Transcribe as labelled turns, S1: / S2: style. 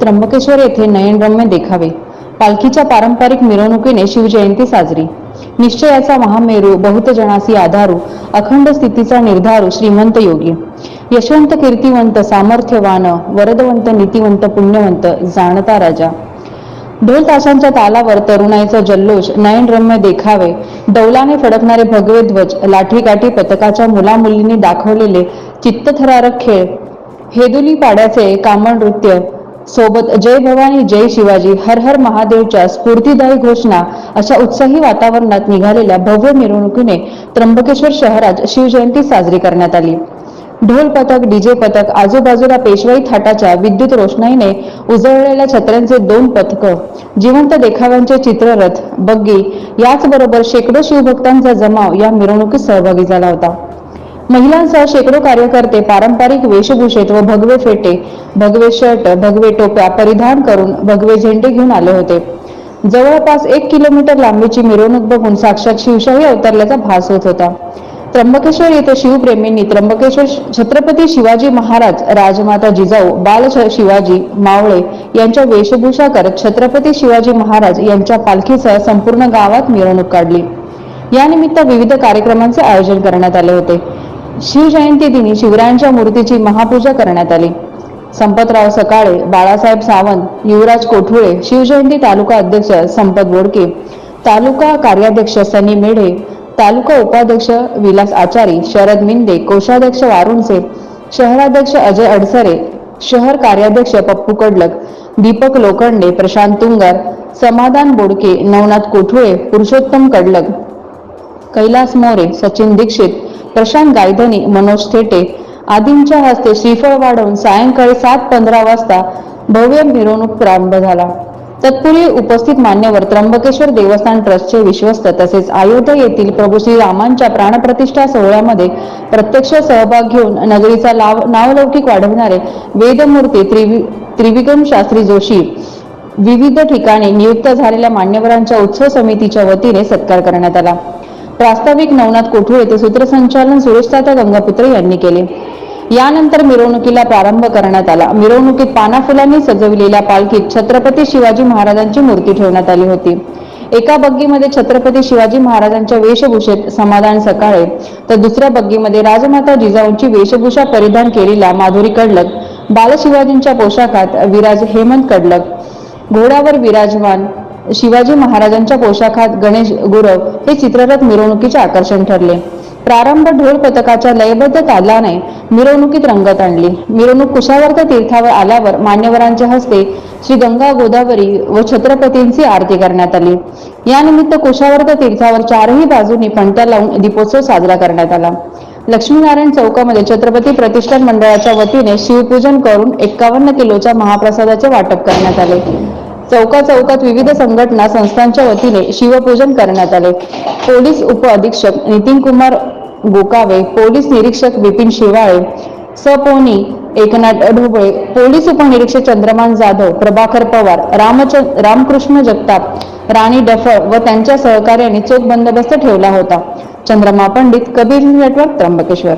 S1: त्र्यंबकेश्वर येथे नयनरम्य देखावे. पालखीच्या पारंपरिक मिरवणुकीने शिवजयंती साजरी. निश्चयाचा महामेरू बहुतजनासी आधारू अखंड स्थितीचा निर्धारू श्रीमंत योगी. यशवंत कीर्तिवंत सामर्थ्यवान वरदवंत नीतिवंत पुण्यवंत जाणता राजा. ढोल ताशांच्या तालावर तरुणाईचा जल्लोष नयनरम्य देखावे डौलाने फडकणारे भगवे ध्वज लाठीकाठी पथकाच्या मुलामुलींनी दाखवलेले चित्तथरारक खेळ हेदुली पाड्याचे कामण नृत्य सोबत जय भवानी जय शिवाजी हर हर महादेवच्या स्फूर्तिदायी घोषणा अशा उत्साही वातावरणात निघालेल्या भव्य मिरवणुकीने त्र्यंबकेश्वर शहरात शिवजयंती साजरी करण्यात आली. ढोल पथक डीजे पथक आजूबाजूला पेशवाई थाटाच्या विद्युत रोषणाईने उजळलेल्या छत्र्यांचे दोन पथक जिवंत देखाव्यांचे चित्ररथ बग्गी याचबरोबर शेकडो शिवभक्तांचा जमाव या मिरवणुकीत सहभागी झाला होता. महिलांसह शेकडो कार्यकर्ते पारंपरिक वेशभूषेत व भगवे फेटे भगवे शर्ट भगवे टोप्या परिधान करून भगवे झेंडे घेऊन आले होते. जवळपास एक किलोमीटर लांबीची मिरवणूक बघून साक्षात शिवशाही अवतरल्याचा भास होत होता. त्र्यंबकेश्वर येथे शिवप्रेमींनी त्र्यंबकेश्वर छत्रपती शिवाजी महाराज राजमाता जिजाऊ बाल शिवाजी मावळे यांच्या वेशभूषा करत छत्रपती शिवाजी महाराज यांच्या पालखीसह संपूर्ण गावात मिरवणूक काढली. यानिमित्त विविध कार्यक्रमांचे आयोजन करण्यात आले होते. शिवजयंती दिनी शिवरायांच्या मूर्तीची महापूजा करण्यात आली. संपतराव सकाळे बाळासाहेब सावंत युवराज कोठुळे शिवजयंती तालुका अध्यक्ष संपत बोडके तालुका कार्याध्यक्ष सनी मेढे तालुका उपाध्यक्ष विलास आचारी शरद मिंदे कोषाध्यक्ष वारुणसे शहराध्यक्ष अजय अडसरे शहर कार्याध्यक्ष पप्पू कडलक दीपक लोखंडे प्रशांत तुंगार समाधान बोडके नवनाथ कोठुळे पुरुषोत्तम कडलक कैलास मोरे सचिन दीक्षित प्रशांत गायधनी मनोज थेटे आदींच्या हस्ते श्रीफळ वाढवून सायंकाळी सात पंधरा वाजता भव्य मिरवणूक प्रारंभ झाला. तत्पूर्वी उपस्थित मान्यवर त्र्यंबकेश्वर देवस्थान ट्रस्टचे विश्वस्त तसेच अयोध्या येथील प्रभू श्री रामांच्या प्राणप्रतिष्ठा सोहळ्यामध्ये प्रत्यक्ष सहभाग घेऊन नगरीचा लाव नावलौकिक वाढविणारे वेदमूर्ती त्रिवि त्रिविक्रम शास्त्री जोशी विविध ठिकाणी नियुक्त झालेल्या मान्यवरांच्या उत्सव समितीच्या वतीने सत्कार करण्यात आला. प्रास्ताविक नवनाथ कोठुळे ते सूत्रसंचालन सुरेशताता गंगापुत्र यांनी केले. यानंतर मिरवणुकीला प्रारंभ करण्यात आला. मिरवणुकीत पाना फुलांनी सजविलेल्या पालखीत छत्रपती शिवाजी महाराजांची मूर्ती ठेवण्यात आली होती. एका बग्गीमध्ये छत्रपती शिवाजी महाराजांच्या वेशभूषेत समाधान सकाळे तर दुसऱ्या बग्गीमध्ये राजमाता जिजाऊंची वेशभूषा परिधान केलेला माधुरी कडलक बालशिवाजींच्या पोशाखात विराज हेमंत कडलक घोड्यावर विराजमान शिवाजी महाराजांच्या पोशाखात गणेश गुरव हे चित्ररथ मिरवणुकीचे आकर्षण ठरले. प्रारंभ ढोल पथकाच्या लयबद्ध तालाने मिरवणुकीत रंगत आणली. मिरवणूक कुशावर्त तीर्थावर आल्यावर मान्यवरांच्या हस्ते श्री गंगा गोदावरी व छत्रपतींची आरती करण्यात आली. यानिमित्त कुशावर्त तीर्थावर चारही बाजूनी पणत्या लावून दीपोत्सव साजरा करण्यात आला. लक्ष्मीनारायण चौकामध्ये छत्रपती प्रतिष्ठान मंडळाच्या वतीने शिवपूजन करून एक्कावन्न किलोच्या महाप्रसादाचे वाटप करण्यात आले. चौका चौकात विविध संघटना संस्थांच्या वतीने शिवपूजन करण्यात आले. पोलीस उप अधीक्षक नितीन कुमार गोकावे पोलीस निरीक्षक विपिन शिवाळे सपोनी एकनाथ ढोबळे पोलीस उपनिरीक्षक चंद्रमान जाधव प्रभाकर पवार रामचंद रामकृष्ण जगताप राणी डफळ व त्यांच्या सहकार्याने चोख बंदोबस्त ठेवला होता. चंद्रमा पंडित कबीर नेटवर्क त्र्यंबकेश्वर.